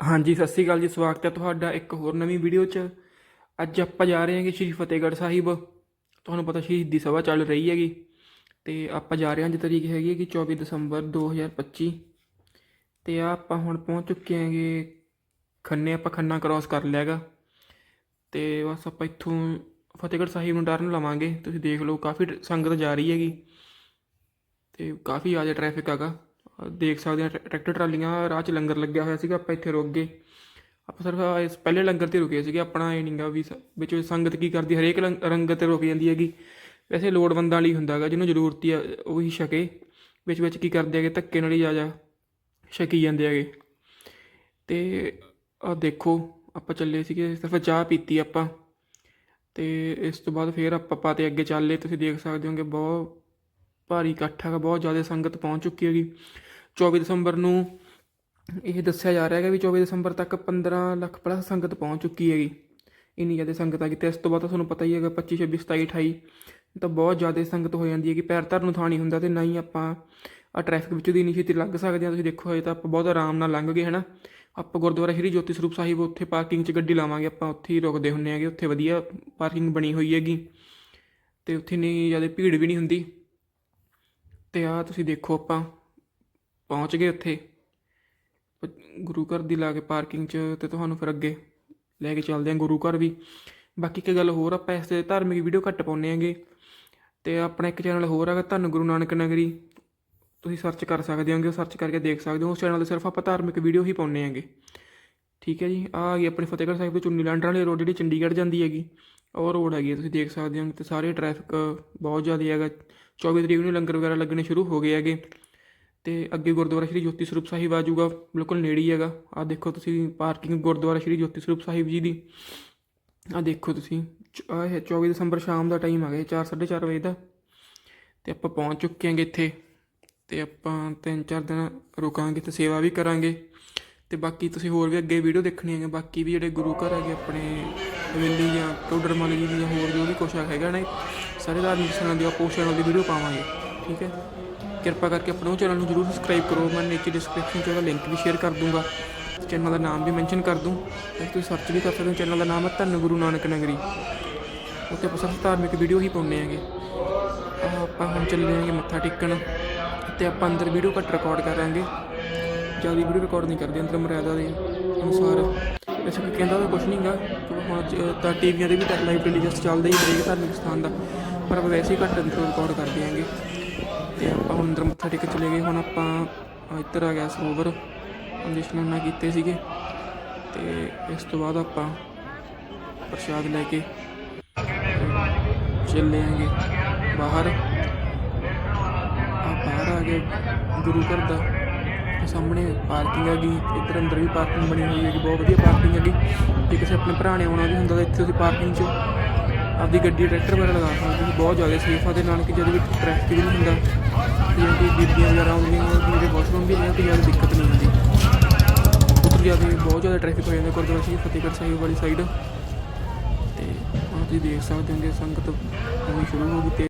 ਹਾਂਜੀ, ਸਤਿ ਸ਼੍ਰੀ ਅਕਾਲ ਜੀ, ਸਵਾਗਤ ਹੈ ਤੁਹਾਡਾ ਇੱਕ ਹੋਰ ਨਵੀਂ ਵੀਡੀਓ 'ਚ। ਅੱਜ ਆਪਾਂ ਜਾ ਰਹੇ ਹਾਂਗੇ ਸ਼੍ਰੀ ਫਤਿਹਗੜ੍ਹ ਸਾਹਿਬ। ਤੁਹਾਨੂੰ ਪਤਾ ਸ਼ਹੀਦੀ ਸਭਾ ਚੱਲ ਰਹੀ ਹੈਗੀ ਤੇ ਆਪਾਂ ਜਾ ਰਹੇ ਹਾਂ ਅੱਜ ਤਰੀਕ ਹੈਗੀ ਹੈ ਕਿ 24 ਦਸੰਬਰ 2025 ਤੇ ਆ ਆਪਾਂ ਹੁਣ ਪਹੁੰਚ ਚੁੱਕੇ ਹਾਂਗੇ, ਖੰਨੇ ਆਪਾਂ ਖੰਨਾ ਕ੍ਰਾਸ ਕਰ ਲਿਆ ਹੈਗਾ। ਤੇ ਬਸ ਆਪਾਂ ਇੱਥੋਂ ਫਤਿਹਗੜ੍ਹ ਸਾਹਿਬ ਨੂੰ ਟਰਨ ਲਵਾਂਗੇ। ਤੁਸੀਂ ਦੇਖ ਲਓ, ਕਾਫੀ ਸੰਗਤ ਜਾ ਰਹੀ ਹੈਗੀ ਤੇ ਕਾਫੀ ਜ਼ਿਆਦਾ ਟ੍ਰੈਫਿਕ ਹੈਗਾ। ਆਹ ਦੇਖ ਸਕਦੇ ਆ ਟਰੈ- ਟਰੈਕਟਰ ਟਰਾਲੀਆਂ ਰਾਹ 'ਚ ਲੰਗਰ ਲੱਗਿਆ ਹੋਇਆ ਸੀਗਾ, ਆਪਾਂ ਇੱਥੇ ਰੁਕ ਗਏ। ਆਪਾਂ ਸਿਰਫ ਇਸ ਪਹਿਲੇ ਲੰਗਰ ਤੇ ਰੁਕੇ ਸੀਗੇ, ਆਪਣਾ ਇਹ ਨਹੀਂਗਾ ਵੀ ਸ- ਵਿੱਚ ਸੰਗਤ ਕੀ ਕਰਦੀ, ਹਰੇਕ ਲੰਗ- ਰੰਗਤ ਤੇ ਰੁਕ ਜਾਂਦੀ ਹੈਗੀ। ਵੈਸੇ ਲੋੜਵੰਦਾਂ ਲਈ ਹੁੰਦਾ ਹੈਗਾ, ਜਿਹਨੂੰ ਜ਼ਰੂਰਤ ਹੀ ਆ, ਉਹੀ ਛਕੇ। ਵਿੱਚ ਵਿੱਚ ਕੀ ਕਰਦੇ ਹੈਗੇ, ਧੱਕੇ ਨਾਲ ਹੀ ਜਾ ਜਾ ਛਕੀ ਜਾਂਦੇ ਹੈਗੇ। ਤੇ ਆ ਦੇਖੋ, ਆਪਾਂ ਚੱਲੇ ਸੀਗੇ, ਸਿਰਫ ਚਾਹ ਪੀਤੀ ਆਪਾਂ। ਤੇ ਇਸ ਤੋਂ ਬਾਅਦ ਫੇਰ ਆਪਾਂ ਪਾਤੇ ਅੱਗੇ ਚੱਲੇ, ਤੁਸੀਂ ਦੇਖ ਸਕਦੇ ਹੋਗੇ, ਬਹੁਤ ਭਾਰੀ ਇਕੱਠ ਹੈਗਾ, ਬਹੁਤ ਜ਼ਿਆਦਾ ਸੰਗਤ ਪਹੁੰਚ ਚੁੱਕੀ ਹੈਗੀ। 24 ਦਸੰਬਰ ਨੂੰ ਇਹ ਦੱਸਿਆ ਜਾ ਰਿਹਾ ਹੈਗਾ ਵੀ 24 ਦਸੰਬਰ ਤੱਕ 15 ਲੱਖ ਪਲੱਸ ਸੰਗਤ ਪਹੁੰਚ ਚੁੱਕੀ ਹੈਗੀ। ਇੰਨੀ ਜ਼ਿਆਦਾ ਸੰਗਤ ਆ ਗਈ ਤੇ ਇਸ ਤੋਂ ਬਾਅਦ ਤਾਂ ਤੁਹਾਨੂੰ ਪਤਾ ਹੀ ਹੈਗਾ 25 26 27 28 ਤਾਂ ਬਹੁਤ ਜ਼ਿਆਦਾ ਸੰਗਤ ਹੋ ਜਾਂਦੀ ਹੈ ਕਿ ਪੈਰ ਧਰਨ ਨੂੰ ਥਾਂ ਨਹੀਂ ਹੁੰਦਾ ਤੇ ਨਾ ਹੀ ਆਪਾਂ ਆ ਟ੍ਰੈਫਿਕ ਵਿੱਚੋਂ ਦੀ ਇੰਨੀ ਛੇਤੀ ਲੰਘ ਸਕਦੇ ਹਾਂ। ਤੁਸੀਂ ਦੇਖੋ, ਹਜੇ ਤਾਂ ਆਪਾਂ ਬਹੁਤ ਆਰਾਮ ਨਾਲ ਲੰਘ ਗਏ, ਹਨਾ। ਆਪਾਂ ਗੁਰਦੁਆਰਾ ਸ਼੍ਰੀ ਜੋਤੀ ਸਰੂਪ ਸਾਹਿਬ ਉੱਥੇ ਪਾਰਕਿੰਗ 'ਚ ਗੱਡੀ ਲਾਵਾਂਗੇ, ਆਪਾਂ ਉੱਥੇ ਹੀ ਰੁਕਦੇ ਹੁੰਨੇ ਆਗੇ ਉੱਥੇ ਵਧੀਆ ਪਾਰਕਿੰਗ ਬਣੀ ਹੋਈ ਹੈਗੀ ਤੇ ਉੱਥੇ ਨਹੀਂ ਜ਼ਿਆਦਾ ਭੀੜ ਵੀ ਨਹੀਂ ਹੁੰਦੀ। ਤੇ ਆ ਤੁਸੀਂ ਦੇਖੋ ਆਪਾਂ ਪਹੁੰਚ ਗਏ ਉੱਥੇ। ਗੁਰੂ ਘਰ ਦੀ ਲਾ ਕੇ ਪਾਰਕਿੰਗ 'ਚ ਤੇ ਤੁਹਾਨੂੰ ਫਿਰ ਅੱਗੇ ਲੈ ਕੇ ਚੱਲਦੇ ਹਾਂ ਗੁਰੂ ਘਰ ਵੀ। ਬਾਕੀ ਇੱਕ ਗੱਲ ਹੋਰ ਆਪਾਂ ਇਸ ਤੇ ਧਾਰਮਿਕ ਵੀਡੀਓ ਘੱਟ ਪਾਉਂਦੇ ਆਂਗੇ ਤੇ ਆਪਣਾ ਇੱਕ ਚੈਨਲ ਹੋਰ ਹੈਗਾ ਧੰਨ ਗੁਰੂ ਨਾਨਕ ਨਗਰੀ। ਤੁਸੀਂ ਸਰਚ ਕਰ ਸਕਦੇ ਹੋਗੇ ਸਰਚ ਕਰਕੇ ਦੇਖ ਸਕਦੇ ਹੋ। ਉਸ ਚੈਨਲ ਤੇ ਸਿਰਫ ਆਪਾਂ ਧਾਰਮਿਕ ਵੀਡੀਓ ਹੀ ਪਾਉਂਦੇ ਆਂਗੇ ਠੀਕ ਹੈ ਜੀ ਆ ਆ ਗਈ ਆਪਣੀ ਫਤਿਹਗੜ੍ਹ ਸਾਹਿਬ ਤੋਂ ਚੁੰਨੀ ਲਾਂਡਰਾਂ ਵਾਲੀ ਰੋਡ ਜਿਹੜੀ ਚੰਡੀਗੜ੍ਹ ਜਾਂਦੀ ਹੈਗੀ ਉਹ ਰੋਡ ਹੈਗੀ ਹੈ, ਤੁਸੀਂ ਦੇਖ ਸਕਦੇ ਹੋ। ਤੇ ਸਾਰੇ ਟ੍ਰੈਫਿਕ ਬਹੁਤ ਜ਼ਿਆਦਾ ਹੈਗਾ। 24 ਤਰੀਕ ਨੂੰ ਲੰਗਰ ਵਗੈਰਾ ਲੱਗਣੇ ਸ਼ੁਰੂ ਹੋ ਗਏ ਹੈਗੇ। ਤੇ ਅੱਗੇ ਗੁਰਦੁਆਰਾ ਸ਼੍ਰੀ ਜੋਤੀ ਸਰੂਪ ਸਾਹਿਬ ਆ ਜਾਊਗਾ, ਬਿਲਕੁਲ ਨੇੜੇ ਹੀ ਹੈਗਾ। ਆ ਦੇਖੋ ਤੁਸੀਂ ਪਾਰਕਿੰਗ ਗੁਰਦੁਆਰਾ ਸ਼੍ਰੀ ਜੋਤੀ ਸਰੂਪ ਸਾਹਿਬ ਜੀ ਦੀ। ਆ ਦੇਖੋ ਤੁਸੀਂ ਆ ਇਹ 24 ਦਸੰਬਰ ਸ਼ਾਮ ਦਾ ਟਾਈਮ ਆ ਗਿਆ 4:30 ਵਜੇ ਦਾ। ਤੇ ਆਪਾਂ ਪਹੁੰਚ ਚੁੱਕੇ ਹਾਂਗੇ ਇੱਥੇ, ਤੇ ਆਪਾਂ ਤਿੰਨ, ਚਾਰ ਦਿਨ ਰੁਕਾਂਗੇ ਤੇ ਸੇਵਾ ਵੀ ਕਰਾਂਗੇ। ਤੇ ਬਾਕੀ ਤੁਸੀਂ ਹੋਰ ਵੀ ਅੱਗੇ ਵੀਡੀਓ ਦੇਖਣੀ ਹੈਗੇ, ਬਾਕੀ ਵੀ ਜਿਹੜੇ ਗੁਰੂ ਘਰ ਹੈਗੇ ਆਪਣੇ, ਹਵੇਲੀ ਜਾਂ ਟੋਡਰ ਮਲ ਜੀ ਦੀ ਹੋਰ ਜੋ ਵੀ ਕੁਛ ਹੈਗਾ ਨਾ ਸਾਰੇ ਧਾਰਮਿਕ ਸਥਾਨਾਂ ਦੀ ਆਪੋ ਚੈਨਲ ਦੀ ਵੀਡੀਓ ਪਾਵਾਂਗੇ, ਠੀਕ ਹੈ? ਕਿਰਪਾ ਕਰਕੇ ਆਪਣੇ ਚੈਨਲ ਨੂੰ ਜਰੂਰ ਸਬਸਕ੍ਰਾਈਬ ਕਰੋ। ਮੈਂ ਨੀਚੇ ਡਿਸਕ੍ਰਿਪਸ਼ਨ 'ਚ ਉਹਦਾ ਲਿੰਕ ਵੀ ਸ਼ੇਅਰ ਕਰ ਦੂੰਗਾ। ਚੈਨਲ ਦਾ ਨਾਮ ਵੀ ਮੈਂਸ਼ਨ ਕਰ ਦੂੰ। ਤੇ ਤੁਸੀਂ ਸਰਚ ਵੀ ਕਰ ਸਕਦੇ ਹੋ। ਚੈਨਲ ਦਾ ਨਾਮ ਹੈ ਧੰਨ ਗੁਰੂ ਨਾਨਕ ਨਗਰੀ। ਉੱਥੇ ਆਪਾਂ ਸਿਰਫ ਧਾਰਮਿਕ ਵੀਡੀਓ ਹੀ ਪਾਉਂਦੇ ਹੈਗੇ। ਆਪਾਂ ਹੁਣ ਚੱਲੇ ਆਂਗੇ ਮੱਥਾ ਟੇਕਣ। ਤੇ ਆਪਾਂ ਅੰਦਰ ਵੀਡੀਓ ਘੱਟ ਰਿਕਾਰਡ ਕਰਾਂਗੇ ਜ਼ਿਆਦਾ ਵੀਡੀਓ ਰਿਕਾਰਡ ਨਹੀਂ ਕਰਦੇ ਅੰਦਰ ਮਰਿਆਦਾ ਦੇ ਅਨੁਸਾਰ। ਵੈਸੇ ਕੋਈ ਕਹਿੰਦਾ ਤਾਂ ਕੁਝ ਨਹੀਂਗਾ ਹੁਣ ਤਾਂ ਟੀਵੀਆਂ ਦੇ ਵੀ ਲਾਈਵ ਟੈਲੀਕਾਸਟ ਚੱਲਦਾ ਹੀ ਹਰੇਕ ਧਾਰਮਿਕ ਸਥਾਨ ਦਾ। ਪਰ ਆਪਾਂ ਵੈਸੇ ਹੀ ਘੱਟ ਅੰਦਰ ਰਿਕਾਰਡ ਕਰਦੇ ਆਂਗੇ ਤੇ ਆਪਾਂ ਹੁਣ ਅੰਦਰ ਮੱਥਾ ਟੇਕ ਚਲੇ ਗਏ, ਹੁਣ ਆਪਾਂ ਇੱਧਰ ਆ ਗਿਆ ਸਰੋਵਰ। ਅੰਦੇ ਇਸ਼ਨਾਨਾਂ ਕੀਤੇ ਸੀਗੇ। ਤੇ ਇਸ ਤੋਂ ਬਾਅਦ ਆਪਾਂ ਪ੍ਰਸ਼ਾਦ ਲੈ ਕੇ ਚੱਲੇ ਆਂਗੇ ਬਾਹਰ। ਆ ਬਾਹਰ ਆ ਗਏ ਗੁਰੂ ਘਰ ਦਾ। ਸਾਹਮਣੇ ਪਾਰਕਿੰਗ ਹੈਗੀ, ਇੱਧਰ ਅੰਦਰ ਵੀ ਪਾਰਕਿੰਗ ਬਣੀ ਹੋਈ ਹੈਗੀ, ਬਹੁਤ ਵਧੀਆ ਪਾਰਕਿੰਗ ਹੈਗੀ। ਜੇ ਕਿਸੇ ਆਪਣੇ ਭਰਾ ਨੇ ਆਉਣਾ ਵੀ ਹੁੰਦਾ ਤਾਂ ਇੱਥੇ ਤੁਸੀਂ ਪਾਰਕਿੰਗ 'ਚ ਆਪਦੀ ਗੱਡੀ ਟਰੈਕਟਰ ਵਗੈਰਾ ਲਗਾ ਸਕਦੇ ਹੋ ਬਹੁਤ ਜ਼ਿਆਦਾ ਸੇਫ ਆ ਦੇ ਨਾਲ ਕਿ ਜਦੋਂ ਵੀ ਟ੍ਰੈਫਿਕ ਵੀ ਨਹੀਂ ਹੁੰਦਾ ਤੇ ਜਿਹੜੀ ਬੀਬੀਆਂ ਵਗੈਰਾ ਆਉਂਦੀਆਂ ਨੇ ਜਿਹੜੇ ਵਾਸ਼ਰੂਮ ਵੀ ਨੇ ਤੇ ਜ਼ਿਆਦਾ ਦਿੱਕਤ ਨਹੀਂ ਹੁੰਦੀ। ਉੱਧਰ ਜ਼ਿਆਦਾ ਬਹੁਤ ਜ਼ਿਆਦਾ ਟ੍ਰੈਫਿਕ ਹੋ ਜਾਂਦਾ, ਗੁਰਦੁਆਰਾ ਸ਼੍ਰੀ ਫਤਿਹਗੜ੍ਹ ਸਾਹਿਬ ਵਾਲੀ ਸਾਈਡ ਤੇ ਆਹ ਤੁਸੀਂ ਦੇਖ ਸਕਦੇ ਹੋ ਕਿ ਸੰਗਤ ਆਉਣੀ ਸ਼ੁਰੂ ਹੋ ਗਈ